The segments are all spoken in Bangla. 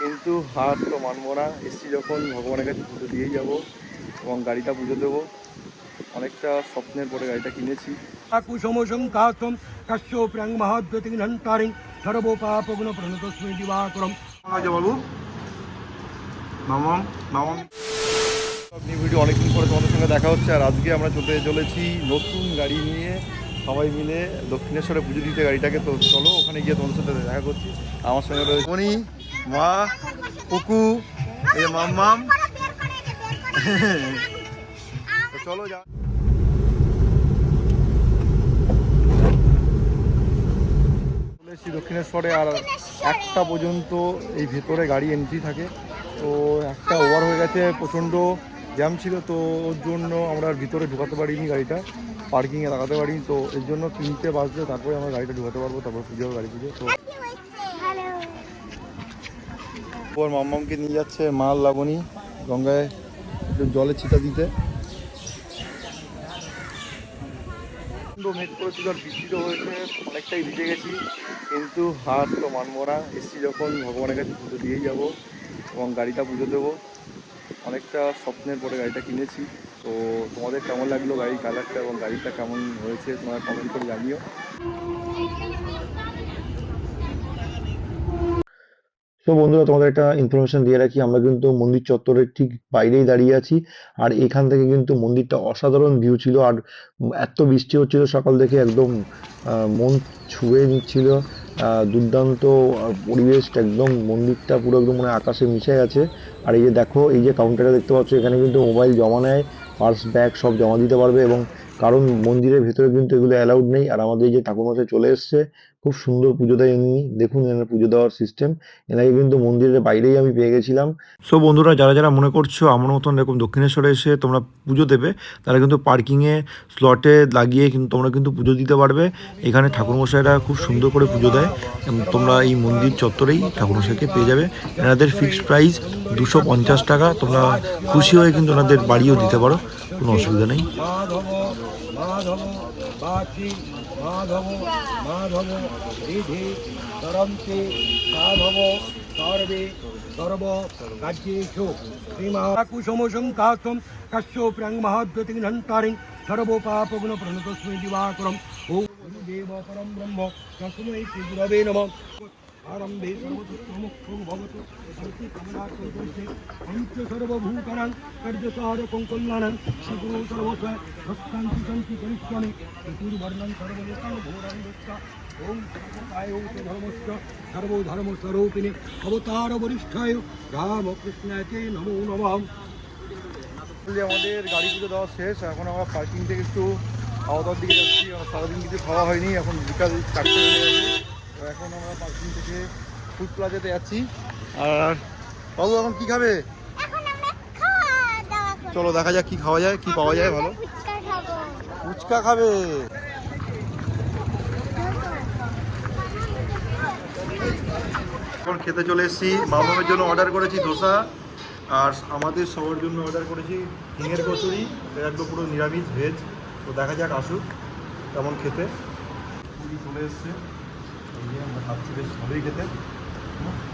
কিন্তু হার তো মানবো না। এসছি যখন ভগবানের কাছে পুজো দিয়েই যাব এবং গাড়িটা পুজো দেবো। অনেকটা স্বপ্নের পরে গাড়িটা কিনেছি। কশ্যো প্রাং সর্বোপাপগুণ বাবু মামাম মামাম আপনি ভিডিও অনেকদিন পরে তোমাদের সঙ্গে দেখা হচ্ছে আর আজকে আমরা চলতে চলেছি নতুন গাড়ি নিয়ে সবাই মিলে দক্ষিণেশ্বরে পুজো দিতে গাড়িটাকে। তো চলো ওখানে গিয়ে তোমাদের সাথে দেখা করছি। আমার সঙ্গে রয়েছে মা কুকু এ মাম্মাম চলো যা দক্ষিণেশ্বরে আর একটা পর্যন্ত এই ভেতরে গাড়ি এন্ট্রি থাকে। তো একটা ওভার হয়ে গেছে, প্রচণ্ড জ্যাম ছিল, তো ওর জন্য আমরা ভিতরে ঢুকাতে পারিনি গাড়িটা। পার্কিংয়ে লাগাতে পারিনি, তো এর জন্য তিনটে বাজলে তারপরে আমরা গাড়িটা ঢুকাতে পারব, তারপর পুজো গাড়ি পুজো। তো ওর মাম্মামকে নিয়ে যাচ্ছে মাল লাবণী গঙ্গায় জলে ছিটা দিতে। প্রচণ্ড মেঘ করেছিল আর বৃষ্টিও হয়েছে, অনেকটাই ভিজে গেছি। কিন্তু হার তো মানবো না, এসছি যখন ভগবানের কাছে পুজো দিয়েই যাব এবং গাড়িটা পুজো দেবো। অনেকটা স্বপ্নের পরে গাড়িটা কিনেছি। তো তোমাদের কেমন লাগল গাড়ির কালারটা এবং গাড়িটা কেমন হয়েছে তোমরা কমেন্ট করে জানিও। তো বন্ধুরা তোমাদের একটা ইনফরমেশন দিয়ে রাখি। আমরা কিন্তু মন্দির চত্বরের ঠিক বাইরেই দাঁড়িয়ে আছি আর এখান থেকে কিন্তু মন্দিরটা অসাধারণ ভিউ ছিল আর এত বৃষ্টি হচ্ছিল সকাল থেকে একদম মন ছুঁয়ে নিচ্ছিল দুর্দান্ত আহ, পরিবেশটা একদম মন্দিরটা পুরো একদম মানে আকাশে মিশে গেছে। আর এই যে দেখো এই যে কাউন্টারটা দেখতে পাচ্ছ এখানে কিন্তু মোবাইল জমা নেয় পার্স ব্যাগ সব জমা দিতে পারবে এবং কারণ মন্দিরের ভেতরে কিন্তু এগুলো অ্যালাউড নেই। আর আমাদের এই যে ঠাকুর ঠাকুরমশাই চলে এসছে খুব সুন্দর পুজো দেয় এমনি দেখুন এনার পুজো দেওয়ার সিস্টেম এনাকে কিন্তু মন্দিরের বাইরেই আমি পেয়ে গেছিলাম। সো বন্ধুরা, যারা যারা মনে করছ আমার মতন এরকম দক্ষিণেশ্বরে এসে তোমরা পুজো দেবে, তারা কিন্তু পার্কিংয়ে স্লটে লাগিয়ে কিন্তু তোমরা কিন্তু পুজো দিতে পারবে। এখানে ঠাকুরমশাইরা খুব সুন্দর করে পুজো দেয়। এবং তোমরা এই মন্দির চত্বরেই ঠাকুরমশাইকে পেয়ে যাবে। এনাদের ফিক্সড প্রাইস দুশো পঞ্চাশ টাকা। তোমরা খুশি হয়ে কিন্তু ওনাদের বাড়িও দিতে পারো। কোনো অসুবিধা নেই। মাধব মাধব বাচি মাধব মাধব রিধি তরন্তি সাধব সর্বে সর্ব কার্যেষু শ্রীমা। কুসুমসং কাস্তম কশ্যো প্রাং মহাদ্যতিং হন্তারিং সর্বোপাপগুণ প্রণতস্মৈ দিবাকরম। ওম দেব পরম ব্রহ্ম তস্मै শ্রী গুরবে নমঃ। সর্বধর্মস্বরূপিণী অবতার বরিষ্ঠায় রামকৃষ্ণায় তে নমো নমঃ আমাদের গাড়ি পুজো দেওয়া শেষ, এখন আমরা পার্কিং থেকে একটু খাওয়া দিকে যাচ্ছি। সারাদিন কিছু খাওয়া হয়নি, এখন বিকাল চারটে তো এখন আমরা পার্কিং থেকে ফুড প্লাজাতে যাচ্ছি। আর বাবু এখন কি খাবে? এখন আমরা খাওয়া দাওয়া করব। চলো দেখা যাক কি খাওয়া যায় কি পাওয়া যায় ভালো ফুচকা খাবে। এখন খেতে চলে এসেছি। মামামের জন্য অর্ডার করেছি ধোসা আর আমাদের সবার জন্য অর্ডার করেছি হিঙের কচুরি একদম পুরো নিরামিষ ভেজ তো দেখা যাক আসুক কেমন খেতে। চলে এসছে। এই আমরা খাচ্ছি বেশ ভালোই খেতে।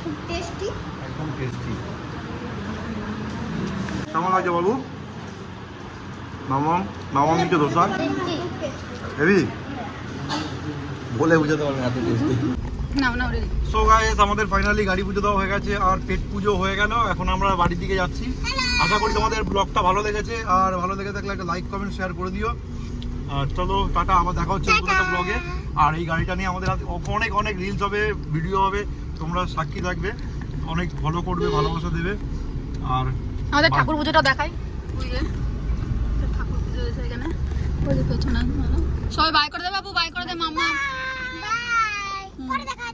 খুব টেস্টি একদম টেস্টি কেমন লাগছে বাবু মামাম মামাম দিচ্ছে ধোসা? হেবি বলে বুঝাতে পারবে না এত টেস্টি সো গাইস আমাদের ফাইনালি গাড়ি পুজো দেওয়া হয়ে গেছে আর পেট পুজো হয়ে গেল এখন আমরা বাড়ির দিকে যাচ্ছি। আশা করি তোমাদের ব্লগটা ভালো লেগেছে আর ভালো লেগে থাকলে একটা লাইক কমেন্ট শেয়ার করে দিও। আর চলো টাটা আবার দেখা হচ্ছে ব্লগে আর এই গাড়িটা নিয়ে আমাদের অনেক অনেক রিলস হবে ভিডিও হবে। তোমরা সাক্ষী থাকবে। অনেক ফলো করবে ভালোবাসা দেবে। আর আমাদের ঠাকুর পুজোটা দেখাই। ঠাকুর পুজো এখানে। সবাই বাই করে দে বাবু বাই করে দে মামা বাই পরে দেখা